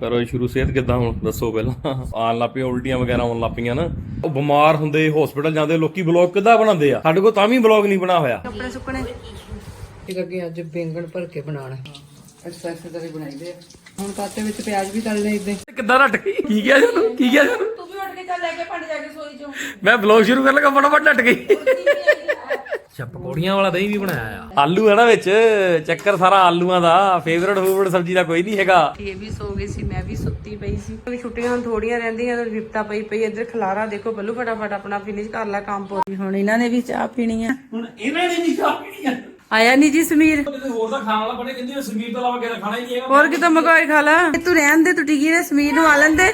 ਕਰੋ ਸ਼ੁਰੂ ਸਿਹਤ ਕਿਦਾਂ ਹੁਣ? ਦੱਸੋ ਪਹਿਲਾਂ। ਆਣ ਲੱਪੀਆਂ ਉਲਟੀਆਂ ਵਗੈਰਾ ਆਉਣ ਲੱਪੀਆਂ ਨਾ। ਉਹ ਬਿਮਾਰ ਹੁੰਦੇ ਹਸਪੀਟਲ ਜਾਂਦੇ ਲੋਕੀ ਬਲੌਗ ਕਿੱਦਾਂ ਬਣਾਉਂਦੇ ਆ? ਸਾਡੇ ਕੋਲ ਤਾਂ ਵੀ ਬਲੌਗ ਨਹੀਂ ਬਣਾ ਹੋਇਆ। ਕੱਪੜੇ ਸੁੱਕਣੇ। ਇਹ ਲੱਗੇ ਅੱਜ ਬੈਂਗਣ ਭਰ ਕੇ ਐਕਸਾ ਐਕਸਾ ਤਰ੍ਹਾਂ ਬਣਾਈਦੇ ਆ। ਹੁਣ ਤਾਤੇ ਵਿੱਚ ਪਿਆਜ਼ ਵੀ ਤਲਨੇ ਇਦਾਂ ਕਿੱਦਾਂ ਰੱਟ ਗਈ? ਕੀ ਕਿਹਾ ਜਨੂੰ ਕੀ ਕਿਹਾ ਜਨੂੰ ਤੂੰ ਵੀ ਉੱਠ ਕੇ ਚੱਲ ਲੈ ਕੇ ਪੰਡ ਜਾ ਕੇ ਸੋਈ ਚੋਂ। ਮੈਂ ਬਲੌਗ ਸ਼ੁਰੂ ਕਰਨ ਲੱਗਾ ਫਟਾਫਟ ਨੱਟ ਗਈ। ਅੱਛਾ ਪਕੌੜੀਆਂ ਵਾਲਾ ਦਹੀਂ ਵੀ ਬਣਾਇਆ ਆ। ਆਲੂ ਹੈ ਨਾ ਵਿੱਚ ਚੱਕਰ ਸਾਰਾ ਆਲੂਆਂ ਦਾ ਫੇਵਰਟ ਫੂਡ ਸਬਜ਼ੀ ਦਾ ਕੋਈ ਨਹੀਂ ਹੈਗਾ। ਇਹ ਵੀ ਸੋ ਗਈ ਸੀ ਮੈਂ ਵੀ ਸੁੱਤੀ ਪਈ ਸੀ। ਕਿਉਂਕਿ ਛੁੱਟੀਆਂ ਹੁਣ ਥੋੜੀਆਂ ਰਹਿੰਦੀਆਂ ਤੇ ਵਿਪਤਾ ਪਈ ਪਈ ਇੱਧਰ ਖਲਾਰਾ ਦੇਖੋ ਬੱਲੂ ਫਟਾਫਟ ਆਪਣਾ ਫਿਨਿਸ਼ ਕਰ ਲੈ ਕੰਮ ਪੋ ਹੁਣ ਇਹਨਾਂ ਨੇ ਵੀ ਚਾਹ ਪੀਣੀ ਆ। ਹੁਣ ਇਹਨਾਂ ਨੇ ਨਹੀਂ ਚਾਹ ਪੀਣੀ ਆ। ਆਇਆ ਨਹੀਂ ਜੀ ਸਮੀਰ। ਹੋਰ ਦਾ ਖਾਣ ਵਾਲਾ ਬਣੇ ਕਹਿੰਦੇ ਸੰਗੀਤ ਤੋਂ ਇਲਾਵਾ ਕਿਤੇ ਖਾਣਾ ਹੀ ਨਹੀਂ ਹੈਗਾ। ਹੋਰ ਕਿਤੋਂ ਮਗਾਈ ਖਾ ਲਾ ਤੂੰ ਰਹਿਣ ਦੇ ਤੂੰ ਟਿਕੀ ਰਹਿ ਸਮੀਰ ਨੂੰ ਆ ਲੈਂਦੇ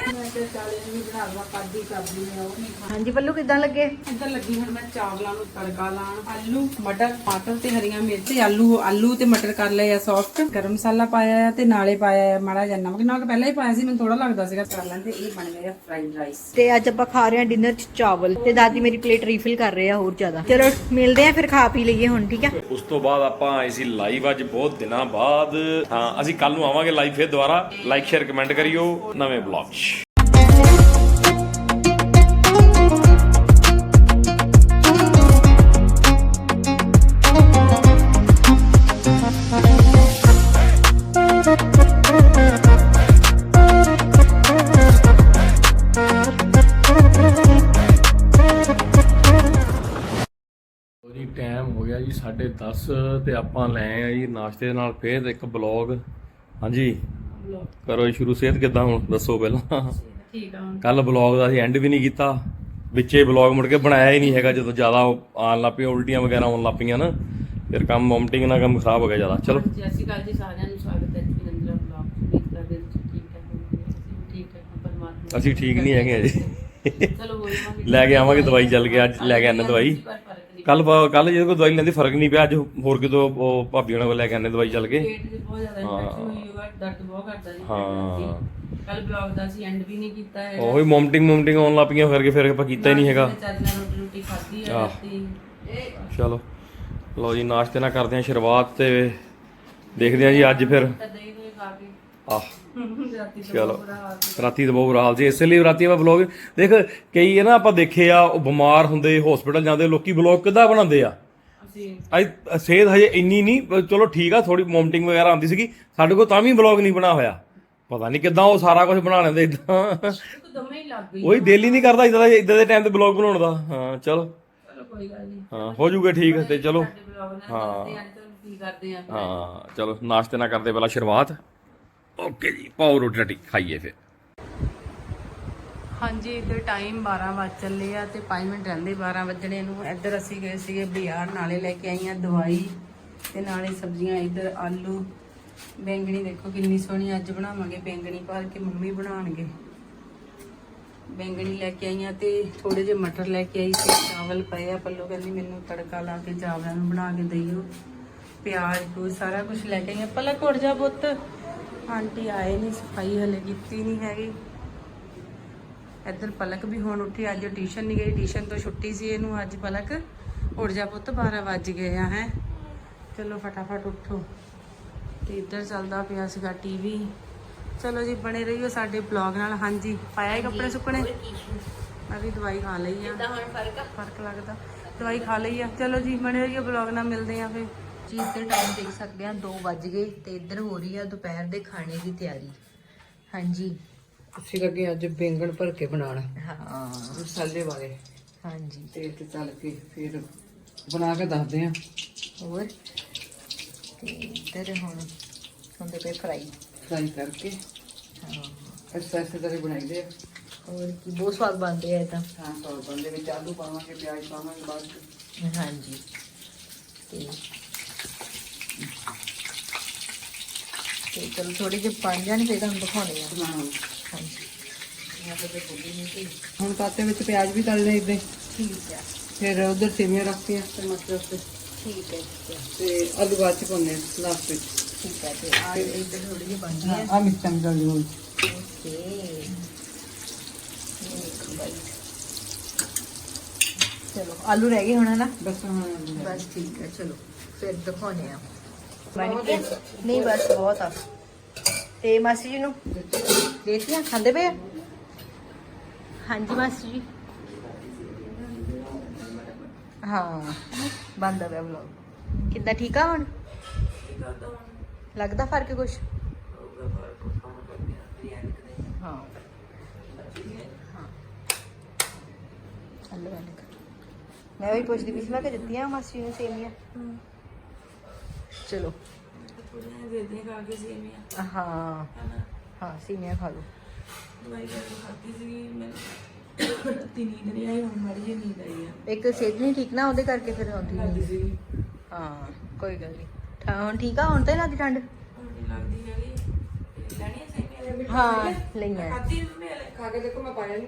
ਹਾਂਜੀ ਬੱਲੂ ਕਿਦਾਂ ਲੱਗੇ? ਇੱਧਰ ਲੱਗੀ? ਹੁਣ ਮੈਂ ਚਾਵਲਾਂ ਨੂੰ ਤੜਕਾ ਲਾਣ ਆਲੂ ਮਟਰ ਟਮਾਟਰ ਤੇ ਹਰੀਆਂ ਮਿਰਚ ਆਲੂ ਆਲੂ ਤੇ ਮਟਰ ਕਰ ਲਏ ਆ ਸੌਫਟ ਗਰਮ ਮਸਾਲਾ ਪਾਇਆ ਆ ਤੇ ਨਾਲੇ ਪਾਇਆ ਆ ਮਾੜਾ ਜਿਹਾ ਨਮਕ। ਨਮਕ ਪਹਿਲਾਂ ਹੀ ਪਾਇਆ ਸੀ ਮੈਨੂੰ ਥੋੜਾ ਲੱਗਦਾ ਸੀਗਾ ਕਰ ਲੈਂਦੇ ਇਹ ਬਣ ਗਿਆ ਫਰਾਈਡ ਰਾਈਸ ਤੇ ਅੱਜ ਆਪਾਂ ਖਾ ਰਹੇ ਹਾਂ ਡਿਨਰ ਚ ਚਾਵਲ। ਤੇ ਦਾਦੀ ਮੇਰੀ ਪਲੇਟ ਰੀਫਿਲ ਕਰ ਰਹੇ ਆ ਹੋਰ ਜ਼ਿਆਦਾ। ਚਲੋ ਮਿਲਦੇ ਆ ਫਿਰ ਖਾ ਪੀ ਲਈਏ ਹੁਣ ਠੀਕ ਆ? ਉਸ ਤੋਂ ਬਾਅਦ ਆਪਾਂ ਆਏ ਸੀ ਲਾਈਵ ਅੱਜ ਬਹੁਤ ਦਿਨਾਂ ਬਾਅਦ। ਹਾਂ ਅਸੀਂ ਕੱਲ ਨੂੰ ਆਵਾਂਗੇ ਲਾਈਵ ਫੇਰ ਦੁਬਾਰਾ। ਲਾਈਕ ਸ਼ੇਅਰ ਕਮੈਂਟ ਕਰਿਓ। ਨਵੇਂ ਬਲੌਗ 'ਚ। ਟਾਈਮ ਹੋ ਗਿਆ ਜੀ 10:30 ਤੇ ਆਪਾਂ ਲੈ ਆਏ ਜੀ ਨਾਸ਼ਤੇ ਦੇ ਨਾਲ ਫੇਰ ਇੱਕ ਬਲੌਗ ਹਾਂਜੀ। ਕਰੋ ਜੀ ਸ਼ੁਰੂ ਸਿਹਤ ਕਿਦਾਂ ਹੁਣ? ਦੱਸੋ ਪਹਿਲਾਂ। ਠੀਕ ਆ ਕੱਲ ਬਲੌਗ ਦਾ ਅਸੀਂ ਐਂਡ ਵੀ ਨਹੀਂ ਕੀਤਾ। ਵਿੱਚੇ ਬਲੌਗ ਮੁੜ ਕੇ ਬਣਾਇਆ ਹੀ ਨਹੀਂ ਹੈਗਾ ਜਦੋਂ ਜ਼ਿਆਦਾ ਆਉਣ ਲੱਗ ਪਈਆਂ ਉਲਟੀਆਂ ਵਗੈਰਾ ਆਉਣ ਲੱਗ ਪਈਆਂ ਨਾ। ਫਿਰ ਕੰਮ ਮੌਮਟਿੰਗ ਨਾਲ ਕੰਮ ਖਰਾਬ ਹੋ ਗਿਆ ਜ਼ਿਆਦਾ। ਚਲੋ। ਸਤਿ ਸ਼੍ਰੀ ਅਕਾਲ ਜੀ ਸਾਰਿਆਂ ਨੂੰ ਸਵਾਗਤ ਹੈ ਜੀ ਨੰਦਰਾ ਬਲੌਗ ਉਮੀਦ ਕਰਦੇ ਹਾਂ ਤੁਸੀਂ ਠੀਕ ਠਾਕ ਹੋਵੋਗੇ ਅਸੀਂ ਠੀਕ ਠਾਕ ਹਾਂ ਪਰਮਾਤਮਾ ਅਸੀਂ ਠੀਕ ਨਹੀਂ ਹੈਗੇ ਅਜੇ। ਚਲੋ ਹੋਈ ਮਾਂਗੇ ਲੈ ਕੇ ਆਵਾਂਗੇ ਦਵਾਈ ਚੱਲ ਕੇ ਅੱਜ ਲੈ ਕੇ ਆਨੇ ਦਵਾਈ। ਕੱਲ ਕੱਲ ਜਦੋਂ ਕੋਈ ਦਵਾਈ ਲੈਂਦੀ ਫ਼ਰਕ ਨਹੀਂ ਪਿਆ ਅੱਜ ਹੋਰ ਕਿਤੋਂ ਉਹ ਭਾਬੀ ਉਹਨਾਂ ਕੋਲ ਲੈ ਕੇ ਆਨੇ ਦਵਾਈ ਚੱਲ ਕੇ। ਪੇਟ 'ਚ ਬਹੁਤ ਜ਼ਿਆਦਾ ਇਨਫੈਕਸ਼ਨ ਹੋਈ ਹੋਇਆ ਦਰਦ ਬਹੁਤ ਕਰਦਾ ਜੀ ਹਾਂ। ਕੱਲ ਬਲੌਗ ਦਾ ਅਸੀਂ ਐਂਡ ਵੀ ਨਹੀਂ ਕੀਤਾ ਹੈ ਉਹੀ ਮੌਮਟਿੰਗ ਮੌਮਟਿੰਗ ਆਉਣ ਲੱਗ ਪਈਆਂ ਕਰਕੇ ਫਿਰ ਆਪਾਂ ਕੀਤਾ ਹੀ ਨਹੀਂ ਹੈਗਾ। ਨਾਲ ਰੋਟੀ ਰੋਟੀ ਖਾਧੀ ਹੈ। ਰਾਤੀ। ਚਲੋ। ਲਓ ਜੀ ਨਾਸ਼ਤੇ ਨਾਲ ਕਰਦੇ ਸ਼ੁਰੂਆਤ ਤੇ ਦੇਖਦੇ ਜੀ ਅੱਜ ਫਿਰ। ਕੇ। ਆਹ। ਤੋਂ ਚਲੋ। ਰਾਤੀ ਤਾਂ ਬਹੁਤ ਬੁਰਾ ਹਾਲ ਸੀ। ਇਸੇ ਲਈ ਰਾਤੀ ਆਪਾਂ ਵਲੌਗ ਦੇਖ ਕਈ ਹੈ ਨਾ ਆਪਾਂ ਦੇਖੇ ਆ ਉਹ ਬਿਮਾਰ ਹੁੰਦੇ ਹਸਪੀਟਲ ਜਾਂਦੇ ਲੋਕੀ ਵਲੌਗ ਕਿੱਦਾਂ ਬਣਾਉਂਦੇ ਆ? ਅੱਜ ਸਿਹਤ ਹਜੇ ਇੰਨੀ ਨਹੀਂ ਚਲੋ ਠੀਕ ਆ ਥੋੜੀ ਮੌਮਟਿੰਗ ਵਗੈਰਾ ਆਉਂਦੀ ਸੀਗੀ। ਸਾਡੇ ਕੋਲ ਤਾਂ ਵੀ ਵਲੌਗ ਨਹੀਂ ਬਣਾ ਹੋਇਆ। ਪਤਾ ਨਹੀਂ ਕਿੱਦਾਂ ਉਹ ਸਾਰਾ ਕੁਝ ਬਣਾ ਲੈਂਦੇ ਇਦਾਂ ਇੱਕ ਦਮੇ ਹੀ ਲੱਗ ਗਈ। ਉਹੀ ਦਿਲ ਹੀ ਨਹੀਂ ਕਰਦਾ ਇਦਾਂ ਦਾ ਇਦਾਂ ਦੇ ਟਾਈਮ ਤੇ ਵਲੌਗ ਬਣਾਉਣ ਦਾ। ਹਾਂ ਚਲੋ। ਚਲੋ ਕੋਈ ਗੱਲ ਨਹੀਂ। ਹਾਂ ਹੋ ਜੂਗਾ ਠੀਕ ਤੇ ਚਲੋ। ਆਂ ਹਾਂ ਚਲੋ ਨਾਸ਼ਤੇ ਨਾਲ ਕਰਦੇ ਪਹਿਲਾਂ ਸ਼ੁਰੂਆਤ। ਓਕੇ ਜੀ, ਪਾਓ ਰੋਟੀ ਰਾਟੀ, ਖਾਈਏ ਫਿਰ। ਹਾਂਜੀ, ਇੱਧਰ ਟਾਈਮ 12 ਵੱਜ ਚੱਲੇ ਆ ਤੇ 5 ਮਿੰਟ ਰਹਿੰਦੇ 12 ਵੱਜਣੇ ਨੂੰ। ਇੱਧਰ ਅਸੀਂ ਗਏ ਸੀਗੇ ਬਾਜ਼ਾਰ ਨਾਲੇ ਲੈ ਕੇ ਆਈਆਂ ਦਵਾਈ ਤੇ ਨਾਲੇ ਸਬਜ਼ੀਆਂ, ਇੱਧਰ ਆਲੂ, ਬੈਂਗਣੀ ਦੇਖੋ ਕਿੰਨੀ ਸੋਹਣੀ ਅੱਜ ਬਣਾਵਾਂਗੇ, ਬੈਂਗਣੀ ਭਰ ਕੇ ਮੰਮੀ ਬਣਾਉਣਗੇ। ਬੈਂਗਣੀ ਲੈ ਕੇ ਆਈਆਂ ਤੇ ਥੋੜੇ ਜਿਹੇ ਮਟਰ ਲੈ ਕੇ ਆਈ ਸੀ, ਚਾਵਲ ਪਏ ਆ, ਪੱਲੋ ਕਹਿੰਦੀ ਮੈਨੂੰ ਤੜਕਾ ਲਾ ਕੇ ਚਾਵਲਾਂ ਨੂੰ ਬਣਾ ਕੇ ਦਈਓ। ਪਿਆਜ਼, ਪੂਜ ਸਾਰਾ ਕੁਝ ਲੈ ਕੇ ਆਈਆਂ ਪਲਕ ਉੱਠ ਜਾ ਪੁੱਤ। ਆਂਟੀ ਆਏ ਨਹੀਂ ਸਫ਼ਾਈ ਹਲੇ ਕੀਤੀ ਨਹੀਂ ਹੈਗੀ। ਇੱਧਰ ਪਲਕ ਵੀ ਹੁਣ ਉੱਠੀ ਅੱਜ ਟਿਊਸ਼ਨ ਨਹੀਂ ਗਈ ਟਿਊਸ਼ਨ ਤੋਂ ਛੁੱਟੀ ਸੀ ਇਹਨੂੰ ਅੱਜ ਪਲਕ। ਉੱਠ ਜਾ ਪੁੱਤ 12 ਵੱਜ ਗਏ ਆ ਹੈ। ਚਲੋ ਫਟਾਫਟ ਉੱਠੋ। ਤੇ ਇੱਧਰ ਚੱਲਦਾ ਪਿਆ ਸੀਗਾ ਟੀਵੀ। ਚਲੋ ਜੀ ਬਣੇ ਰਹੀਓ ਸਾਡੇ ਬਲੌਗ ਨਾਲ। ਹਾਂਜੀ ਪਾਇਆ ਹੀ ਕੱਪੜੇ ਸੁੱਕਣੇ? ਮੈਂ ਵੀ ਦਵਾਈ ਖਾ ਲਈ ਆ। ਹੁਣ ਫ਼ਰਕ ਫ਼ਰਕ ਲੱਗਦਾ। ਦਵਾਈ ਖਾ ਲਈ ਆ। ਚਲੋ ਜੀ ਬਣੇ ਰਹੀਓ ਬਲੌਗ ਨਾਲ ਮਿਲਦੇ ਆ ਫਿਰ। ਜੀ ਇੱਧਰ ਟਾਈਮ ਦੇਖ ਸਕਦੇ ਆ 2 ਵੱਜ ਗਏ ਤੇ ਇੱਧਰ ਹੋ ਰਹੀ ਆ ਦੁਪਹਿਰ ਦੇ ਖਾਣੇ ਦੀ ਤਿਆਰੀ। ਹਾਂਜੀ। ਅਸੀਂ ਲੱਗੇ ਅੱਜ ਬੈਂਗਣ ਭਰ ਕੇ ਬਣਾਉਣਾ ਹਾਂ। ਮਸਾਲੇ ਵਾਲੇ। ਹਾਂਜੀ। ਤੇਲ ਤੇ ਤਲ ਕੇ ਫਿਰ ਬਣਾ ਕੇ ਦੱਸਦੇ ਆ ਹੋਰ? ਤੇ ਇੱਧਰ ਹੁਣ ਹੁੰਦੇ ਪਏ ਫਰਾਈ ਫਰਾਈ ਕਰਕੇ। ਹਾਂ। ਐਕਸਾ ਐਕਸਾ ਤਰ੍ਹਾਂ ਬਣਾਈਦੇ ਆ। ਹੋਰ ਕੀ ਬਹੁਤ ਸਵਾਦ ਬਣਦੇ ਆ ਇਹ ਤਾਂ। ਹਾਂ ਸੌ ਬੰਦੇ ਵਿੱਚ ਆਲੂ ਪਾਵਾਂਗੇ ਪਿਆਜ਼ ਪਾਵਾਂਗੇ ਬਾਅਦ ਚ। ਹਾਂਜੀ। ਤੇ ਤੇ ਚਲੋ ਥੋੜੇ ਜਿਹੇ ਬਣ ਜਾਣ ਫਿਰ ਤੁਹਾਨੂੰ ਦਿਖਾਉਣੇ ਆ। ਹਾਂ। ਹਾਂਜੀ। ਹੁਣ ਤਾਤੇ ਵਿੱਚ ਪਿਆਜ਼ ਵੀ ਤਲਨੇ ਇਦਾਂ ਠੀਕ ਹੈ ਫਿਰ ਉਧਰ ਸੇਵੀਆਂ ਰੱਖਤੀਆਂ। ਟਮਾਟਰ ਤੇ ਠੀਕ ਹੈ ਤੇ ਆਲੂ ਬਾਅਦ ਚ ਪਾਉਣੇ ਲਾਸਟ ਵਿੱਚ। ਠੀਕ ਹੈ ਤੇ ਆ ਇੱਧਰ ਥੋੜੀ ਜਿਹੀ ਬਣ ਗਈ ਹੈ ਆ ਮਿਕਸਾਂ ਕਰ ਲਓ ਓਕੇ। ਦੇਖੋ ਬਾਈ। ਚਲੋ ਆਲੂ ਰਹਿ ਗਏ ਹੁਣ ਹੈ ਨਾ? ਬਸ ਹੁਣ ਬਸ ਠੀਕ ਹੈ ਚਲੋ ਫਿਰ ਦਿਖਾਉਣੇ ਆ। ਨਹੀਂ ਬਸ ਬਹੁਤ ਆ। ਤੇ ਮਾਸੀ ਜੀ ਨੂੰ? ਦੇਤੀਆਂ ਖਾਂਦੇ ਪਏ ਆ? ਹਾਂਜੀ ਮਾਸਟਰ ਜੀ। ਹਾਂ ਬੰਦਾ ਪਿਆ ਵਲੌਗ ਕਿੱਦਾਂ ਠੀਕ ਆ ਹੁਣ? ਲੱਗਦਾ ਫ਼ਰਕ ਕੁਛ? ਹਾਂ। ਹਾਂ ਹਲੋ ਐਨਕ ਮੈਂ ਵੀ ਪੁੱਛਦੀ ਪਈ ਸੀ ਮੈਂ ਕਿ ਦਿੱਤੀਆਂ ਮਾਸੀ ਨੂੰ ਸੇਮੀਆਂ? ਚਲੋ। ਹਾਂ। ਹਾਂ ਸੇਮੀਆਂ ਖਾ ਲਓ। ਇੱਕ ਸਿਹਤ ਨਹੀਂ ਠੀਕ ਨਾ ਉਹਦੇ ਕਰਕੇ ਫਿਰ ਆਉਂਦੀ ਨਹੀਂ ਹਾਂ ਕੋਈ ਗੱਲ ਨਹੀਂ। ਠਾ- ਹੁਣ ਠੀਕ ਆ? ਹੁਣ ਤਾਂ ਨਹੀਂ ਲੱਗਦੀ ਠੰਡ ਹਾਂ ਲਈਆਂ। ਖਾ ਕੇ ਦੇਖੋ ਮੈਂ ਪਾਇਆ ਨਹੀਂ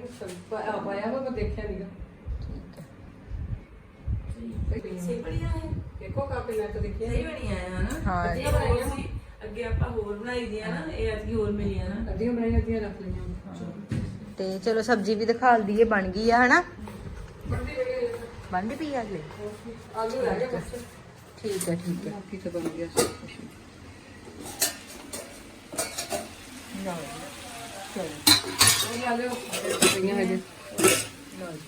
ਪਾਇਆ ਪਾਇਆ ਹੋਇਆ ਮੈਂ ਦੇਖਿਆ ਨਹੀਂਗਾ ਦੇਖੋ ਕਾਪੇ ਮੈਂ ਤਾਂ ਦੇਖਿਆ ਨੀ। ਹਾਂ ਅੱਗੇ ਆਪਾਂ ਹੋਰ ਬਣਾਈ ਦੀਆਂ ਨਾ ਇਹ ਅੱਜ ਹੋਰ ਮਿਲੀਆਂ ਨਾ। ਅੱਧੀਆਂ ਬਣਾਈਆਂ ਅੱਧੀਆਂ ਰੱਖ ਲਈਆਂ। ਤੇ ਚਲੋ ਸਬਜ਼ੀ ਵੀ ਦਿਖਾ ਲਈਏ ਬਣ ਗਈ ਆ ਹਨਾ? ਬਣ ਪਈ ਆ ਅਗਲੇ ਆਲੂ ਰਹਿ ਗਏ ਬਸ। ਠੀਕ ਹੈ ਠੀਕ ਹੈ ਬਾਕੀ ਤਾਂ ਬਣ ਗਿਆ ਸਭ ਕੁਝ ਲਓ। ਚਲੋ। ਉਹ ਆਲੂ ਪਈਆਂ ਹਜੇ। ਲਓ ਜੀ।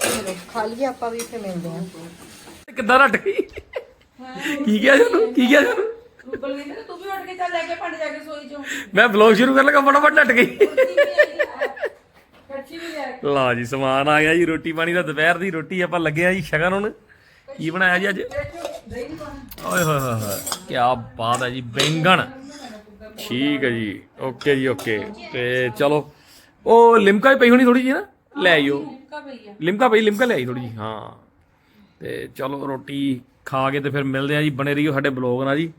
ਚਲੋ ਖਾ ਲਈਏ ਆਪਾਂ ਵੀ ਇੱਥੇ ਮਿਲਦੇ ਹਾਂ ਕਿੱਦਾਂ ਰੱਟ ਗਈ? ਕੀ ਕਿਹਾ ਤੁਹਾਨੂੰ ਕੀ ਕਿਹਾ ਰੂਪਲ ਕਹਿੰਦੇ ਤੂੰ ਵੀ ਉੱਠ ਕੇ ਚੱਲ ਲੈ ਕੇ ਪੰਡ ਜਾ ਕੇ ਸੋਈ ਚੋਂ। ਮੈਂ ਬਲੌਗ ਸ਼ੁਰੂ ਕਰਨ ਲੱਗਾ ਫਟਾਫਟ ਨੱਟ ਗਈ। ਕੱਚੀ ਵੀ ਲੈ ਲਾ ਜੀ ਸਮਾਨ ਆ ਗਿਆ ਜੀ ਰੋਟੀ ਪਾਣੀ ਦਾ ਦੁਪਹਿਰ ਦੀ ਰੋਟੀ ਆਪਾਂ ਲੱਗੇ ਆ ਜੀ ਸ਼ਗਨ ਹੁਣ। ਕੀ ਬਣਾਇਆ ਜੀ ਅੱਜ? ਓਏ ਹੋਏ ਹੋਏ ਹੋਏ ਕੀ ਬਾਤ ਹੈ ਜੀ ਬੈਂਗਣ। ਠੀਕ ਹੈ ਜੀ ਓਕੇ ਜੀ ਓਕੇ। ਤੇ ਚਲੋ ਉਹ ਲਿਮਕਾ ਹੀ ਪਈ ਹੋਣੀ ਥੋੜੀ ਜੀ ਨਾ? ਲੈ ਆਈਓ ਕਾ ਭਈਆ ਲਿਮਕਾ ਪਈ ਲਿਮਕਾ ਲੈ ਆਈ ਥੋੜੀ ਜੀ ਹਾਂ। ਤੇ ਚਲੋ ਰੋਟੀ ਖਾ ਕੇ ਤੇ ਫਿਰ ਮਿਲਦੇ ਆ ਜੀ। ਬਣੇ ਰਹੀਓ ਸਾਡੇ ਬਲੌਗ ਨਾਲ ਜੀ।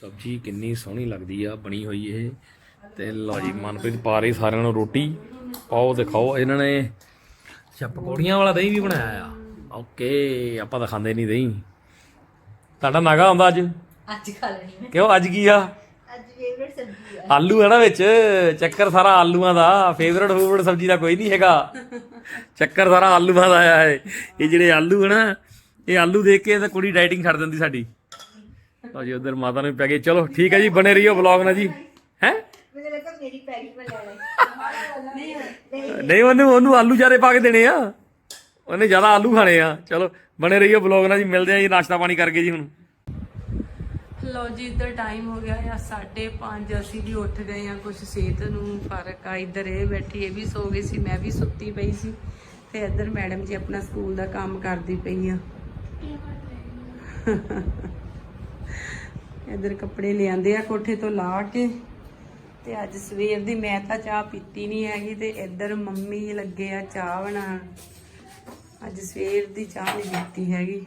ਸਬਜ਼ੀ ਕਿੰਨੀ ਸੋਹਣੀ ਲੱਗਦੀ ਆ ਬਣੀ ਹੋਈ ਇਹ। ਤੇ ਲਓ ਜੀ ਮਨਪ੍ਰੀਤ ਪਾ ਰਹੀ ਸਾਰਿਆਂ ਨੂੰ ਰੋਟੀ। ਪਾਓ ਤੇ ਖਾਓ। ਇਹਨਾਂ ਨੇ ਅੱਛਾ ਪਕੌੜੀਆਂ ਵਾਲਾ ਦਹੀਂ ਵੀ ਬਣਾਇਆ ਆ। ਓਕੇ ਆਪਾਂ ਤਾਂ ਖਾਂਦੇ ਨਹੀਂ ਦਹੀਂ। ਤੁਹਾਡਾ ਨਾਗਾ ਹੁੰਦਾ ਅੱਜ? ਅੱਜ ਖਾ ਲੈਣੀ ਮੈਂ ਕਿਉਂ ਅੱਜ ਕੀ ਆ? ਅੱਜ ਫੇਵਰਟ ਸਬਜ਼ੀ ਆ। ਆਲੂ ਹੈ ਨਾ ਵਿੱਚ? ਚੱਕਰ ਸਾਰਾ ਆਲੂਆਂ ਦਾ। ਫੇਵਰਟ ਫੂਵਰਟ ਸਬਜ਼ੀ ਦਾ ਕੋਈ ਨਹੀਂ ਹੈਗਾ। ਚੱਕਰ ਸਾਰਾ ਆਲੂਆਂ ਦਾ ਆਇਆ ਹੈ। ਇਹ ਜਿਹੜੇ ਆਲੂ ਹੈ ਨਾ, ਇਹ ਆਲੂ ਦੇਖ ਕੇ ਤਾਂ ਕੁੜੀ ਡਾਈਟਿੰਗ ਛੱਡ ਦਿੰਦੀ ਸਾਡੀ। ਲਓ ਜੀ, ਉਧਰ ਮਾਤਾ ਨੂੰ ਵੀ ਪੈ ਗਈ। ਚਲੋ, ਠੀਕ ਹੈ ਜੀ, ਬਣੇ ਰਹੀਓ ਵਲੌਗ ਨਾਲ ਜੀ। ਹੈ? ਨਹੀਂ, ਉਹਨੂੰ ਉਹਨੂੰ ਆਲੂ ਜ਼ਿਆਦੇ ਪਾ ਕੇ ਦੇਣੇ ਆ। ਉਹਨੇ ਜ਼ਿਆਦਾ ਆਲੂ ਖਾਣੇ ਆ। ਚਲੋ, ਬਣੇ ਰਹੀਓ ਵਲੌਗ ਨਾਲ ਜੀ। ਮਿਲਦੇ ਆ ਜੀ, ਨਾਸ਼ਤਾ ਪਾਣੀ ਕਰਕੇ ਜੀ ਹੁਣ। ਲਓ ਜੀ, ਇੱਧਰ ਟਾਈਮ ਹੋ ਗਿਆ ਆ 5:30 ਅਸੀਂ ਵੀ ਉੱਠ ਗਏ ਆ ਕੁਝ ਸਿਹਤ ਨੂੰ ਫ਼ਰਕ ਆ, ਇੱਧਰ ਇਹ ਬੈਠੀ, ਇਹ ਵੀ ਸੋ ਗਈ ਸੀ, ਮੈਂ ਵੀ ਸੁੱਤੀ ਪਈ ਸੀ ਤੇ ਇੱਧਰ ਮੈਡਮ ਜੀ ਆਪਣਾ ਸਕੂਲ ਦਾ ਕੰਮ ਕਰਦੀ ਪਈ ਆ। ਇੱਧਰ ਕੱਪੜੇ ਲਿਆਂਦੇ ਆ ਕੋਠੇ ਤੋਂ ਲਾ ਕੇ ਤੇ ਅੱਜ ਸਵੇਰ ਦੀ ਮੈਂ ਤਾਂ ਚਾਹ ਪੀਤੀ ਨਹੀਂ ਹੈਗੀ ਤੇ ਇੱਧਰ ਮੰਮੀ ਲੱਗੇ ਆ ਚਾਹ ਬਣਾਉਣ। ਅੱਜ ਸਵੇਰ ਦੀ ਚਾਹ ਨਹੀਂ ਪੀਤੀ ਹੈਗੀ।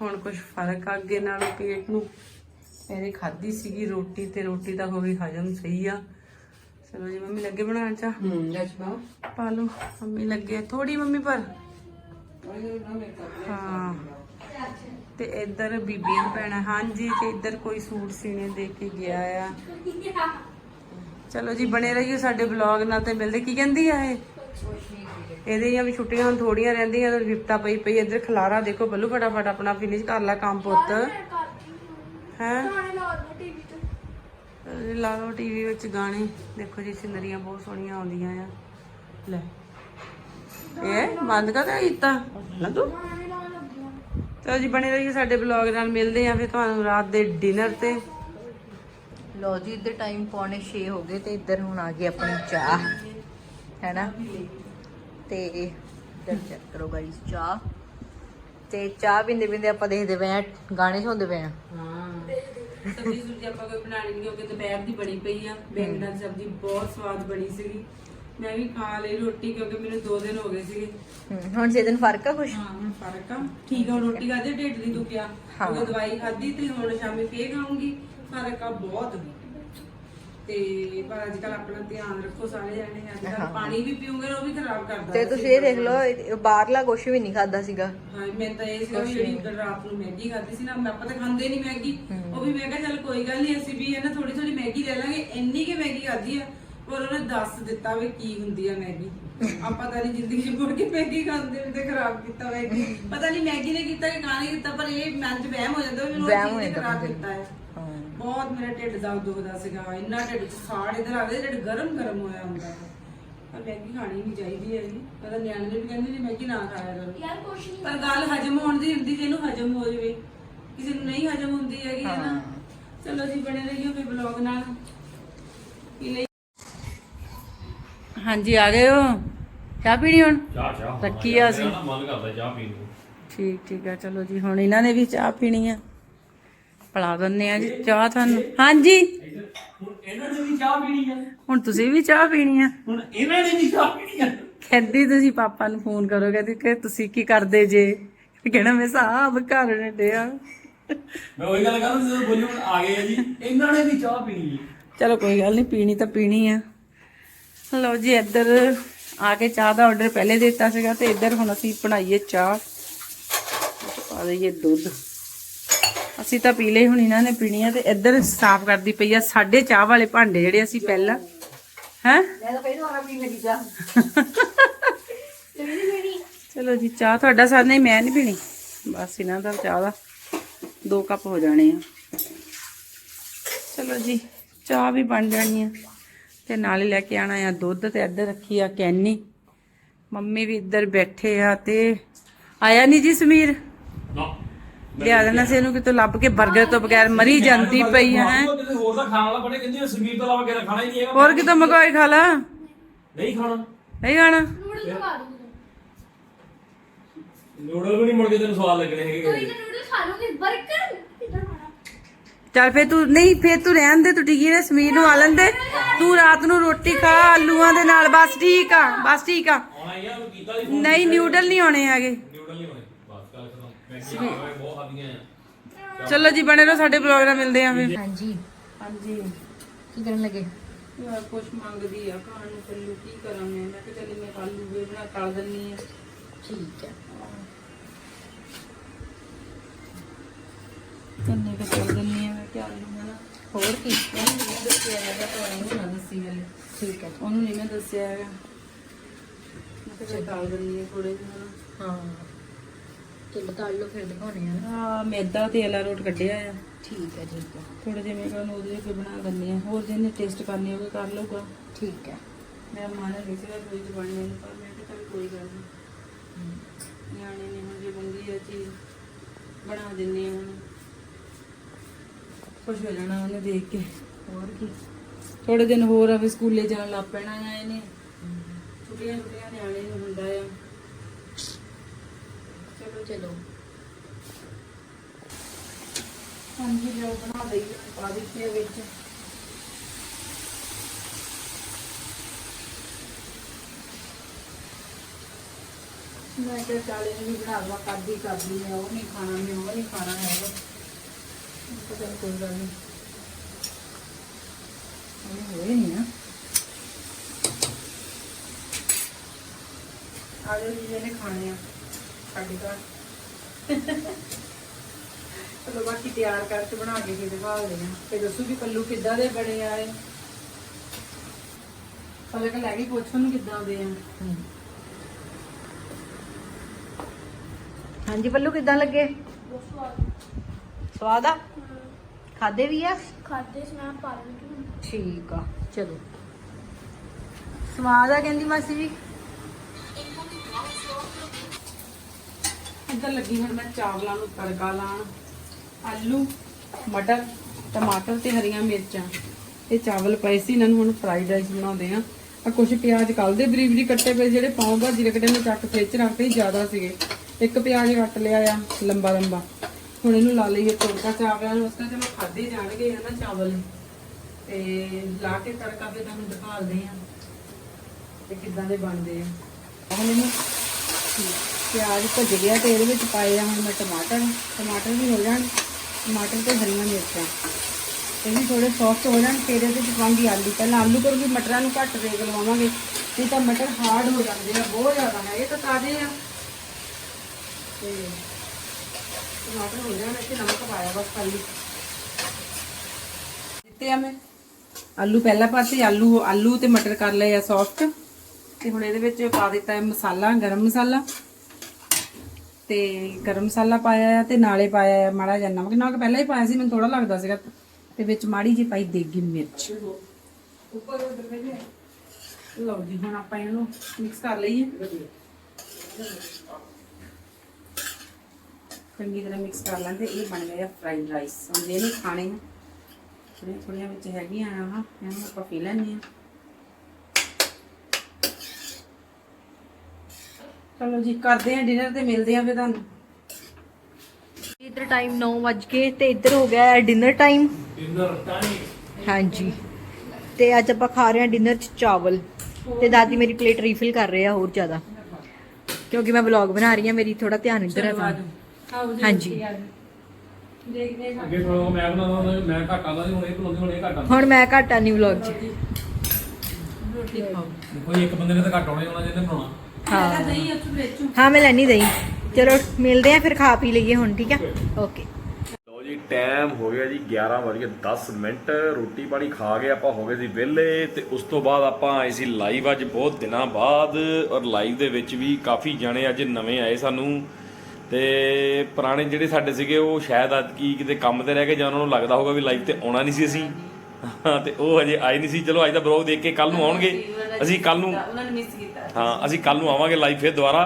ਹੁਣ ਕੁਝ ਫ਼ਰਕ ਆ ਅੱਗੇ ਨਾਲੋਂ ਪੇਟ ਨੂੰ। ਪਹਿਲੇ ਖਾਧੀ ਸੀਗੀ ਰੋਟੀ ਤੇ ਰੋਟੀ ਤਾਂ ਹੋ ਗਈ ਹਜਮ ਸਹੀ ਆ। ਚਲੋ ਜੀ ਮੰਮੀ ਲੱਗੇ ਬਣਾਉਣ ਚਾਹ? ਹੂੰ ਲੈਚ ਪਾ ਪਾ ਲਓ ਮੰਮੀ ਲੱਗੇ ਥੋੜੀ ਮੰਮੀ ਪਰ। ਹਾਂ। ਤੇ ਇੱਧਰ ਬੀਬੀਆਂ ਭੈਣਾਂ ਹਾਂਜੀ ਤੇ ਇੱਧਰ ਕੋਈ ਸੂਟ ਸੀਨੇ ਦੇ ਕੇ ਗਿਆ ਆ। ਚਲੋ ਜੀ ਬਣੇ ਰਹੀਓ ਸਾਡੇ ਬਲੌਗ ਨਾਲ ਤੇ ਮਿਲਦੇ। ਕੀ ਕਹਿੰਦੀ ਆ ਇਹ? ਇਹਦੀਆਂ ਵੀ ਛੁੱਟੀਆਂ ਹੁਣ ਥੋੜੀਆਂ ਰਹਿੰਦੀਆਂ ਤੇ ਵਿਪਤਾ ਪਈ ਪਈ ਇੱਧਰ ਖਲਾਰਾ ਦੇਖੋ ਬੱਲੂ ਫਟਾਫਟ ਆਪਣਾ ਫਿਨਿਸ਼ ਕਰ ਲੈ ਕੰਮ ਪੁੱਤ। ਹੈ? ਲਾ ਲਓ ਟੀਵੀ ਵਿੱਚ ਗਾਣੇ। ਦੇਖੋ ਜੀ ਸਿਨਰੀਆਂ ਬਹੁਤ ਸੋਹਣੀਆਂ ਆਉਂਦੀਆਂ ਆ। ਲੈ। ਇਹ ਬੰਦ ਕਰ ਕੀਤਾ ਨਾ ਤੂੰ ਚਲੋ ਜੀ ਬਣੇ ਰਹੀਏ ਸਾਡੇ ਬਲੌਗ ਨਾਲ। ਮਿਲਦੇ ਆ ਫਿਰ ਤੁਹਾਨੂੰ ਰਾਤ ਦੇ ਡਿਨਰ ਤੇ। ਲੋ ਜੀ ਇੱਧਰ ਟਾਈਮ ਪੌਣੇ 6 ਹੋ ਗਏ ਤੇ ਇੱਧਰ ਹੁਣ ਆ ਗਈ ਆਪਣੀ ਚਾਹ। ਹੈਨਾ? ਤੇ ਇੱਧਰ ਚੈੱਕ ਕਰੋ ਗਾਈਸ ਚਾਹ। ਤੇ ਚਾਹ ਪੀਂਦੇ ਪੀਂਦੇ ਆਪਾਂ ਦੇਖਦੇ ਪਏ ਆ ਗਾਣੇ ਸੁਣਦੇ ਪਏ ਆ। ਹਾਂ। ਸਬਜ਼ੀ ਸੁਬਜ਼ੀ ਆਪਾਂ ਕੋਈ ਬਣਾਣੀ ਨਹੀਂ ਕਿਉਂਕਿ ਦੁਪਹਿਰ ਦੀ ਬਣੀ ਪਈ ਆ। ਬੈਂਗਣਾਂ ਦੀ ਸਬਜ਼ੀ ਬਹੁਤ ਸਵਾਦ ਬਣੀ ਸੀਗੀ। ਮੈਂ ਵੀ ਖਾ ਲਈ ਰੋਟੀ ਕਿਉਂਕਿ ਮੈਨੂੰ 2 ਦਿਨ ਹੋ ਗਏ ਸੀਗੇ। ਹਮ, ਹੁਣ ਸੇ ਦਿਨ ਫ਼ਰਕ ਆ ਕੁਛ? ਹਾਂ ਹੁਣ ਫ਼ਰਕ ਆ। ਠੀਕ ਆ ਹੁਣ ਰੋਟੀ ਖਾਦੇ ਢਿੱਡ ਨਹੀਂ ਦੁਖਿਆ। ਹਾਂ। ਉਹ ਦਵਾਈ ਖਾਦੀ ਤੇ ਹੁਣ ਸ਼ਾਮੀ ਫੇਰ ਖਾਉਂਗੀ ਫ਼ਰਕ ਆ ਬਹੁਤ। ਤੇ ਪਰ ਅੱਜ ਕੱਲ ਆਪਣਾ ਧਿਆਨ ਰੱਖੋ ਸਾਰੇ ਜਾਣੇ ਅੱਜ ਕੱਲ ਪਾਣੀ ਵੀ ਪੀਓਗੇ ਉਹ ਵੀ ਖਰਾਬ ਕਰਦਾ ਤੇ ਤੁਸੀਂ ਇਹ ਦੇਖ ਲਓ ਇਹ ਬਾਹਰਲਾ ਕੁਛ ਵੀ ਨਹੀਂ ਖਾਦਾ ਸੀਗਾ। ਹਾਂ ਮੈਂ ਤਾਂ ਇਹ ਸੀ ਜਿਹੜੀ ਰਾਤ ਨੂੰ ਮੈਗੀ ਖਾਦੀ ਸੀ ਨਾ ਮੈਂ ਆਪਾਂ ਤਾਂ ਖਾਂਦੇ ਨਹੀਂ ਮੈਗੀ। ਉਹ ਵੀ ਮੈਂ ਕਿਹਾ ਚੱਲ ਕੋਈ ਗੱਲ ਨਹੀਂ ਅਸੀਂ ਵੀ ਹੈ ਨਾ ਥੋੜੀ ਥੋੜੀ ਮੈਗੀ ਲੈ ਲਾਂਗੇ ਇੰਨੀ ਕਿ ਮੈਗੀ ਖਾਦੀ ਆ ਪਰ ਉਹਨੇ ਦੱਸ ਦਿੱਤਾ ਵੀ ਕੀ ਹੁੰਦੀ ਆ ਮੈਗੀ। ਆਪਾਂ ਤਾਂ ਨਹੀਂ ਜ਼ਿੰਦਗੀ 'ਚ ਮੁੜ ਕੇ ਮੈਗੀ ਖਾਂਦੇ ਤੇ ਖਰਾਬ ਕੀਤਾ ਮੈਗੀ। ਪਤਾ ਨਹੀਂ ਮੈਗੀ ਨੇ ਕੀਤਾ ਕਿ ਕਾਹਨੇ ਕੀਤਾ ਪਰ ਇਹ ਮਨ 'ਚ ਵਹਿਮ ਹੋ ਜਾਂਦਾ ਵੀ ਮੈਨੂੰ ਵਹਿਮ ਹੋ ਉਹ ਚੀਜ਼ ਨੇ ਜਾਂਦਾ ਖਰਾਬ ਕੀਤਾ ਹਾਂ। ਬਹੁਤ ਮੇਰਾ ਢਿੱਡ ਦਾ ਦੁਖਦਾ ਸੀਗਾ ਇੰਨਾ ਢਿੱਡ ਚ ਸਾੜ ਇਧਰ ਆਵੇ ਢਿੱਡ ਗਰਮ ਗਰਮ ਹੋਇਆ ਹੁੰਦਾ ਹੈ ਪਰ ਮੈਗੀ ਖਾਣੀ ਨਹੀਂ ਚਾਹੀਦੀ ਹੈਗੀ। ਪਤਾ ਨਿਆਣੇ ਵੀ ਕਹਿੰਦੇ ਜੀ ਮੈਗੀ ਨਾ ਖਾਇਆ ਕਰੋ। ਯਾਰ ਕੁਛ ਨਹੀਂ। ਪਰ ਗੱਲ ਹਜਮ ਹੋਣ ਦੀ ਹੁੰਦੀ ਜਿਹਨੂੰ ਹਜਮ ਹੋ ਜਾਵੇ ਕਿਸੇ ਨੂੰ ਨਹੀਂ ਹਜਮ ਹੁੰਦੀ ਹੈਗੀ ਹੈ ਨਾ? ਚਲੋ ਜੀ ਬਣੇ ਰਹੀਓ ਵੀ ਬਲੌਗ ਨਾਲ। ਹਾਂਜੀ ਆ ਗਏ ਹੋ? ਚਾਹ ਪੀਣੀ ਹੁਣ? ਚਾਹ ਚਾਹ। ਰੱਖੀ ਆ ਅਸੀਂ। ਨਾ ਮਨ ਕਰਦਾ ਚਾਹ ਪੀਣ ਨੂੰ। ਠੀਕ ਠੀਕ ਆ ਚਲੋ ਜੀ ਹੁਣ ਇਹਨਾਂ ਨੇ ਵੀ ਚਾਹ ਪੀਣੀ ਆ। ਪਿਲਾ ਦਿੰਨੇ ਆ ਜੀ ਚਾਹ ਤੁਹਾਨੂੰ। ਹਾਂਜੀ। ਹੁਣ ਇਹਨਾਂ ਨੇ ਵੀ ਚਾਹ ਪੀਣੀ ਆ। ਹੁਣ ਤੁਸੀਂ ਵੀ ਚਾਹ ਪੀਣੀ ਆ। ਹੁਣ ਇਹਨਾਂ ਨੇ ਵੀ ਚਾਹ ਪੀਣੀ ਆ। ਕਹਿੰਦੀ ਤੁਸੀਂ ਪਾਪਾ ਨੂੰ ਫੋਨ ਕਰੋ ਕਹਿੰਦੀ ਕਿ ਤੁਸੀਂ ਕੀ ਕਰਦੇ ਜੇ? ਕਹਿਣਾ ਮੈਂ ਸਾਹਬ ਘਰ ਨੇ ਡਿਆ। ਮੈਂ ਉਹੀ ਗੱਲ ਕਰਦਾ ਜਦੋਂ ਬੋਲੀ ਹੁਣ ਆ ਗਏ ਆ ਜੀ। ਇਹਨਾਂ ਨੇ ਵੀ ਚਾਹ ਪੀਣੀ ਹੈ ਚਲੋ ਕੋਈ ਗੱਲ ਨਹੀਂ ਪੀਣੀ ਤਾਂ ਪੀਣੀ ਆ। ਲਓ ਜੀ ਇੱਧਰ ਆ ਕੇ ਚਾਹ ਦਾ ਆਰਡਰ ਪਹਿਲੇ ਦਿੱਤਾ ਸੀਗਾ ਤੇ ਇੱਧਰ ਹੁਣ ਅਸੀਂ ਬਣਾਈਏ ਚਾਹ। ਪਾ ਦਈਏ ਦੁੱਧ। ਅਸੀਂ ਤਾਂ ਪੀ ਲਈ ਹੁਣ ਇਹਨਾਂ ਨੇ ਪੀਣੀ ਆ ਤੇ ਇੱਧਰ ਸਾਫ਼ ਕਰਦੀ ਪਈ ਆ ਸਾਡੇ ਚਾਹ ਵਾਲੇ ਭਾਂਡੇ ਜਿਹੜੇ ਅਸੀਂ ਪਹਿਲਾਂ ਹੈ? ਚਲੋ ਜੀ ਚਾਹ ਤੁਹਾਡਾ ਸਾਥ ਨਹੀਂ ਮੈਂ ਨਹੀਂ ਪੀਣੀ। ਬਸ ਇਹਨਾਂ ਦਾ ਚਾਹ ਦਾ ਦੋ ਕੱਪ ਹੋ ਜਾਣੇ ਆ। ਚਲੋ ਜੀ ਚਾਹ ਵੀ ਬਣ ਜਾਣੀ ਆ। ਤੇ ਨਾਲ ਹੀ ਲੈ ਕੇ ਆਣਾ ਆ ਦੁੱਧ ਤੇ ਇੱਧਰ ਰੱਖੀ ਆ ਕੈਨੀ। ਮੰਮੀ ਵੀ ਇੱਧਰ ਬੈਠੇ ਆ ਤੇ ਆਇਆ ਨਹੀਂ ਜੀ ਸਮੀਰ? ਲਿਆ ਦੇਣਾ ਸੀ ਇਹਨੂੰ ਕਿਤੋਂ ਲੱਭ ਕੇ 버ਗਰ ਤੋਂ ਬਗੈਰ ਮਰੀ ਜਾਂਦੀ ਪਈ ਹੈ। ਕਿਸੇ ਹੋਰ ਦਾ ਖਾਣ ਵਾਲਾ ਬੜੇ ਕਹਿੰਦੇ ਸਮੀਰ ਤੋਂ ਇਲਾਵਾ ਕਿਸੇ ਦਾ ਖਾਣਾ ਹੀ ਨਹੀਂ ਹੈਗਾ। ਹੋਰ ਕਿਤੋਂ ਮਗਵਾਈ ਖਾ ਲਾ। ਨਹੀਂ ਖਾਣਾ। ਨਹੀਂ ਖਾਣਾ। ਨੂਡਲ ਵੀ ਨਹੀਂ ਮੁੜ ਕੇ ਤੈਨੂੰ ਸਵਾਦ ਲੱਗਣੇ ਹੈਗੇ ਕੋਈ ਨੂਡਲ ਖਾ ਲੂੰਗੀ 버ਗਰ ਕਿੱਦਾਂ ਖਾਣਾ? ਚੱਲ ਫੇਰ ਤੂੰ ਨਹੀਂ ਫੇਰ ਤੂੰ ਰਹਿਣ ਦੇ ਤੂੰ ਟਿਕੀ ਰਹਿ ਸਮੀਰ ਨੂੰ ਆ ਲੈਂਦੇ ਤੂੰ ਰਾਤ ਨੂੰ ਰੋਟੀ ਖਾ ਆਲੂਆਂ ਦੇ ਨਾਲ ਬਸ ਠੀਕ ਆ ਬਸ ਠੀਕ ਆ। ਨਹੀਂ ਨਿਊਡਲ ਨਹੀਂ ਆਉਣੇ ਹੈਗੇ ਨਿਊਡਲ ਨਹੀਂ ਹੋਣੇ ਬਸ ਗੱਲ ਖਤਮ ਮੈਗੀ ਖਾਵੇ ਬਹੁਤ ਖਾਦੀਆਂ ਆ ਚਲੋ ਜੀ ਬਣੇ ਰਹੋ ਸਾਡੇ ਬਲੌਗ ਨਾਲ ਮਿਲਦੇ ਆਂ ਫਿਰ। ਹਾਂਜੀ। ਹਾਂਜੀ। ਕੀ ਕਰਨ ਲੱਗੇ? ਯਾਰ ਕੁਛ ਮੰਗਦੀ ਆ ਖਾਣ ਨੂੰ ਚੱਲੂ ਕੀ ਕਰਾਂ ਮੈਂ? ਮੈਂ ਕਿਹਾ ਚੱਲ ਮੈਂ ਆਲੂ ਵੀ ਬਣਾ ਤਲ ਦਿੰਨੀ ਆ। ਠੀਕ ਹੈ ਕੰਨੇ ਕੇ ਤਲ ਦਿੰਨੀ ਆ ਮੈਂ ਕਿਹਾ ਆਲੂ ਹਨਾ ਹੋਰ ਕੀ? ਨਹੀਂ ਦੱਸਿਆ ਹੈਗਾ ਤਾਂ ਉਹਨੂੰ ਨਾ ਦੱਸੀ ਗੱਲ। ਠੀਕ ਹੈ ਉਹਨੂੰ ਨਹੀਂ ਮੈਂ ਦੱਸਿਆ ਹੈਗਾ। ਮੈਂ ਕਿਹਾ ਚੱਲ ਤਲ ਦਿੰਨੀ ਆ ਥੋੜੇ ਜਿਹਾ ਹਾਂ। ਚਲੋ ਤਲ ਲਓ ਫਿਰ ਦਿਖਾਉਣੇ ਆ ਆ ਮੈਦਾ ਤੇ ਅਲਾਰੋਟ ਕੱਢਿਆ ਆ। ਠੀਕ ਹੈ ਠੀਕ ਹੈ ਥੋੜੇ ਜਿਹਾ ਮੈਂ ਕਹਿੰਦਾ ਉਹਦੇ ਕੋਈ ਬਣਾ ਦਿੰਨੀ ਆ ਹੋਰ ਜਿਹਨੇ ਟੇਸਟ ਕਰਨੀ ਹੋਵੇ ਕਰ ਲਊਗਾ ਠੀਕ ਹੈ ਮਨ ਹੈ ਕੋਈ ਪਰ ਮੈਂ ਕਿਹਾ ਚੱਲ ਕੋਈ ਗੱਲ ਨਹੀਂ। ਨਿਆਣੇ ਨੇ ਹੁਣ ਜੇ ਮੰਗੀ ਆ ਚੀਜ਼ ਬਣਾ ਦਿੰਨੇ ਆ ਹੁਣ ਖੁਸ਼ ਹੋ ਜਾਣਾ ਉਹਨੇ ਦੇਖ ਕੇ। ਹੋਰ ਕੀ। ਥੋੜੇ ਦਿਨ ਹੋਰ ਆ ਫਿਰ ਸਕੂਲੇ ਜਾਣ ਲੱਗ ਪੈਣਾ ਆ ਇਹਨੇ। ਛੁੱਟੀਆਂ ਛੁੱਟੀਆਂ ਨਿਆਣੇ ਨੂੰ ਹੁੰਦਾ ਆ। ਚਲੋ ਚਲੋ ਹਾਂਜੀ ਜੋ ਬਣਾ ਦਈਏ ਪਾ ਦਿੱਤੀ ਆ ਵਿੱਚ। ਮੈਂ ਕਿਹਾ ਚਾਲੇ ਨੂੰ ਵੀ ਬਣਾ ਦਵਾ, ਕਰਦੀ ਕਰਦੀ ਮੈਂ ਉਹ ਨਹੀਂ ਖਾਣਾ, ਮੈਂ ਉਹ ਨਹੀਂ ਖਾਣਾ ਹੈਗਾ। ਮੈਂ ਕਿਹਾ ਚੱਲ ਕੋਈ ਗੱਲ ਨਹੀਂ। ਉਹ ਹੋਏ ਨਹੀਂ ਨਾ ਆਲੇ ਜੀ ਜਿਹਨੇ ਖਾਣੇ ਆ। ਸਾਡੇ ਘਰ। ਚਲੋ ਬਾਕੀ ਤਿਆਰ ਕਰਕੇ ਬਣਾ ਕੇ ਫਿਰ ਦਿਖਾਉਂਦੇ ਆ ਤੇ ਦੱਸੋ ਵੀ ਪੱਲੂ ਕਿੱਦਾਂ ਦੇ ਬਣੇ ਆਏ ਪਲਕ ਲੈ ਗਈ ਪੁੱਛ ਉਹਨੂੰ ਕਿੱਦਾਂ ਦੇ ਆ। ਹਾਂਜੀ ਪੱਲੂ ਕਿਦਾਂ ਲੱਗੇ? ਸਵਾਦ। ਆ? ਖਾਦੇ ਵੀ ਆ? ਖਾਦੇ ਸਨਾ ਪਾਲਣ ਕਿ ਠੀਕ ਆ ਚਲੋ। ਸਵਾਦ ਆ ਕਹਿੰਦੀ ਮਾਸੀ ਜੀ? ਇੱਧਰ ਲੱਗੀ ਹੁਣ ਮੈਂ ਚਾਵਲਾਂ ਨੂੰ ਤੜਕਾ ਲਾਉਣ, ਆਲੂ, ਮਟਰ, ਟਮਾਟਰ ਤੇ ਹਰੀਆਂ ਮਿਰਚਾਂ। ਇਹ ਚਾਵਲ ਪਏ ਸੀ, ਇਹਨਾਂ ਨੂੰ ਹੁਣ ਫਰਾਈਡ ਰਾਈਸ ਬਣਾਉਂਦੇ ਆ ਆ ਕੁਝ ਪਿਆਜ਼ ਕੱਲ ਦੇ ਬਰੀਕ ਬਰੀਕ ਕੱਟੇ ਪਏ ਜਿਹੜੇ ਪਾਉ ਭਾਜੀ ਦੇ ਕੱਟੇ ਨੇ, ਚੱਕ ਫ੍ਰਿਜ ਰੱਖਦੇ ਜ਼ਿਆਦਾ ਸੀਗੇ। ਇੱਕ ਪਿਆਜ਼ ਕੱਟ ਲਿਆ ਆ, ਲੰਬਾ ਲੰਬਾ। ਹੁਣ ਇਹਨੂੰ ਲਾ ਲਈਏ ਤੜਕਾ ਚਾਵਲਾਂ ਨੂੰ, ਉਸ ਚਲੋ ਖਾਦੇ ਜਾਣਗੇ ਹਨਾ ਚਾਵਲ। ਤੇ ਲਾ ਕੇ ਤੜਕਾ ਫਿਰ ਤੁਹਾਨੂੰ ਦਿਖਾਉਂਦੇ ਆ ਤੇ ਕਿੱਦਾਂ ਦੇ ਬਣਦੇ ਆ। ਹੁਣ ਇਹਨੂੰ ਪਿਆਜ਼ ਭੁੱਜ ਗਿਆ ਤੇ ਇਹਦੇ ਵਿੱਚ ਪਾਏ ਆ ਹੁਣ ਮੈਂ ਟਮਾਟਰ ਟਮਾਟਰ ਵੀ ਹੋ ਜਾਣ, ਟਮਾਟਰ ਤੇ ਹਰੀਆਂ ਮਿਰਚਾਂ। ਇਹ ਵੀ ਥੋੜੇ ਸੌਫਟ ਹੋ ਜਾਣ, ਫਿਰ ਇਹਦੇ ਵਿੱਚ ਪਾਉਂਗੀ ਆਲੂ। ਪਹਿਲਾਂ ਆਲੂ ਕਰੂੰਗੀ ਮਟਰਾਂ ਨੂੰ ਘੱਟ ਰੇਗ ਲਵਾਵਾਂਗੇ, ਨਹੀਂ ਤਾਂ ਮਟਰ ਹਾਰਡ ਹੋ ਜਾਂਦੇ ਆ, ਬਹੁਤ ਜ਼ਿਆਦਾ ਹੈ, ਇਹ ਤਾਂ ਤਾਜ਼ੇ ਆ। ਤੇ ਟਮਾਟਰ ਹੋ ਜਾਣ, ਇੱਥੇ ਨਮਕ ਪਾਇਆ ਬਸ ਖਾਲੀ। ਦਿੱਤੇ ਆ ਮੈਂ। ਆਲੂ ਪਹਿਲਾਂ ਪਾਸੇ ਆਲੂ ਆਲੂ ਤੇ ਮਟਰ ਕਰ ਲਏ ਆ ਸੌਫਟ ਤੇ ਹੁਣ ਇਹਦੇ ਵਿੱਚ ਪਾ ਦਿੱਤਾ ਹੈ ਮਸਾਲਾ, ਗਰਮ ਮਸਾਲਾ। ਤੇ ਗਰਮ ਮਸਾਲਾ ਪਾਇਆ ਆ ਤੇ ਨਾਲੇ ਪਾਇਆ ਆ, ਮਾੜਾ ਜਿਹਾ ਨਮਕ। ਨਮਕ ਪਹਿਲਾਂ ਹੀ ਪਾਇਆ ਸੀ, ਮੈਨੂੰ ਥੋੜਾ ਲੱਗਦਾ ਸੀਗਾ। ਤੇ ਵਿੱਚ ਮਾੜੀ ਜਿਹੀ ਪਾਈ ਦੇਗੀ ਮਿਰਚ। ਲਓ ਜੀ, ਹੁਣ ਆਪਾਂ ਇਹਨੂੰ ਮਿਕਸ ਕਰ ਲਈਏ। ਚੰਗੀ ਤਰ੍ਹਾਂ ਮਿਕਸ ਕਰ ਲੈਂਦੇ ਇਹ ਬਣ ਗਿਆ ਫਰਾਈਡ ਰਾਈਸ ਹੁਣ ਇਹ ਨਹੀਂ ਖਾਣੇ ਆ ਥੋੜੀਆਂ ਥੋੜੀਆਂ ਵਿੱਚ ਹੈਗੀਆਂ ਆ, ਇਹਨੂੰ ਆਪਾਂ ਪੀ ਲੈਣੇ ਆ। ਚਲੋ ਜੀ ਕਰਦੇ ਆ ਡਿਨਰ ਤੇ ਮਿਲਦੇ ਆ ਫਿਰ ਤੁਹਾਨੂੰ। ਇੱਧਰ ਟਾਈਮ 9 ਵੱਜ ਕੇ ਤੇ ਇੱਧਰ ਹੋ ਗਿਆ ਹੈ ਡਿਨਰ ਟਾਈਮ ਡਿਨਰ ਟਾਈਮ ਹਾਂਜੀ। ਤੇ ਅੱਜ ਆਪਾਂ ਖਾ ਰਹੇ ਹਾਂ ਡਿਨਰ 'ਚ ਚਾਵਲ। ਤੇ ਦਾਦੀ ਮੇਰੀ ਪਲੇਟ ਰੀਫਿਲ ਕਰ ਰਹੇ ਆ ਹੋਰ ਜ਼ਿਆਦਾ। ਕਿਉਂਕਿ ਮੈਂ ਵਲੌਗ ਬਣਾ ਰਹੀ ਹਾਂ ਮੇਰੀ ਥੋੜਾ ਧਿਆਨ ਇੱਧਰ ਹੈ ਹਾਂਜੀ। ਦੇਖਦੇ ਆ ਅੱਗੇ ਥੋੜਾ ਮੈਂ ਬਣਾਉਂਦਾ ਮੈਂ ਘੱਟ ਆਉਂਦਾ ਸੀ ਹੁਣ ਇਹ ਬਣਾਉਂਦੇ ਹੁਣ ਇਹ ਘੱਟ ਆਉਂਦਾ। ਹੁਣ ਮੈਂ ਘੱਟ ਆਨੀ ਵਲੌਗ 'ਚ। ਰੋਟੀ ਖਾਓ। ਕੋਈ ਇੱਕ ਬੰਦੇ ਨੇ ਤਾਂ ਘੱਟ ਆਉਣਾ ਜਿਹਨੇ ਬਣਾਉਣਾ। ਹਾਂ। ਦਹੀਂ ਉੱਚ ਵਿੱਚ ਹਾਂ ਮੈਂ ਲੈਣੀ ਦਈ ਚਲੋ ਮਿਲਦੇ ਆ ਫਿਰ ਖਾ ਪੀ ਲਈਏ ਹੁਣ ਠੀਕ ਹੈ ਓਕੇ ਲਓ ਜੀ ਟਾਈਮ ਹੋ ਗਿਆ ਜੀ 11 ਵੱਜ ਕੇ 10 ਮਿੰਟ। ਰੋਟੀ ਪਾਣੀ ਖਾ ਕੇ ਆਪਾਂ ਹੋ ਗਏ ਸੀ ਵਿਹਲੇ ਤੇ ਉਸ ਤੋਂ ਬਾਅਦ ਆਪਾਂ ਆਏ ਸੀ ਲਾਈਵ ਅੱਜ ਬਹੁਤ ਦਿਨਾਂ ਬਾਅਦ ਔਰ ਲਾਈਵ ਦੇ ਵਿੱਚ ਵੀ ਕਾਫੀ ਜਣੇ ਅੱਜ ਨਵੇਂ ਆਏ ਸਾਨੂੰ। ਤੇ ਪੁਰਾਣੇ ਜਿਹੜੇ ਸਾਡੇ ਸੀਗੇ ਉਹ ਸ਼ਾਇਦ ਅੱਜ ਕੀ ਕਿਤੇ ਕੰਮ ਤੇ ਰਹਿ ਗਏ ਜਾਂ ਉਹਨਾਂ ਨੂੰ ਲੱਗਦਾ ਹੋਊਗਾ ਵੀ ਲਾਈਵ ਤੇ ਆਉਣਾ ਨਹੀਂ ਸੀ ਅਸੀਂ। ਤੇ ਉਹ ਹਜੇ ਆਏ ਨਹੀਂ ਸੀ। ਚਲੋ ਅੱਜ ਦਾ ਬਲੌਗ ਦੇਖ ਕੇ ਕੱਲ ਨੂੰ ਆਉਣਗੇ। ਅਸੀਂ ਕੱਲ ਨੂੰ ਉਹਨਾਂ ਨੇ ਮਿਸ ਕੀਤਾ। ਹਾਂ ਅਸੀਂ ਕੱਲ ਨੂੰ ਆਵਾਂਗੇ ਲਾਈਵ ਫਿਰ ਦੁਬਾਰਾ।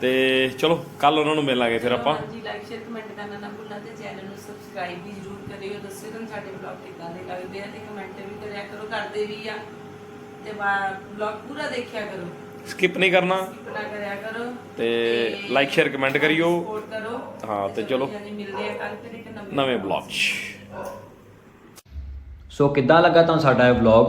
ਤੇ ਚਲੋ ਕੱਲ ਉਹਨਾਂ ਨੂੰ ਮਿਲਾਂਗੇ ਫਿਰ ਆਪਾਂ। ਜੀ ਲਾਈਕ ਸ਼ੇਅਰ ਕਮੈਂਟ ਕਰਨਾ ਨਾ ਭੁੱਲਣਾ ਤੇ ਚੈਨਲ ਨੂੰ ਸਬਸਕ੍ਰਾਈਬ ਵੀ ਜ਼ਰੂਰ ਕਰਿਓ। ਦੱਸਿਓ ਤੁਹਾਨੂੰ ਸਾਡੇ ਵਲੌਗ ਕਿੱਦਾਂ ਦੇ ਲੱਗਦੇ ਆ ਤੇ ਕਮੈਂਟ ਵੀ ਕਰਿਆ ਕਰੋ ਕਰਦੇ ਵੀ ਆ। ਤੇ ਵਲੌਗ ਪੂਰਾ ਦੇਖਿਆ ਕਰੋ। ਸਕਿਪ ਨਹੀਂ ਕਰਨਾ। Skip ਨਾ ਕਰਿਆ ਕਰੋ। ਤੇ ਲਾਈਕ ਸ਼ੇਅਰ ਕਮੈਂਟ ਕਰਿਓ। ਸਪੋਰਟ ਕਰੋ। ਹਾਂ ਤੇ ਚਲੋ। ਮਿਲਦੇ ਆ ਕੱਲ ਫਿਰ ਇੱਕ ਨਵੇਂ ਨਵੇਂ ਬਲੌਗ 'ਚ। ਸੋ ਕਿੱਦਾਂ ਲੱਗਾ ਤੁਹਾਨੂੰ ਸਾਡਾ ਇਹ ਵਲੌਗ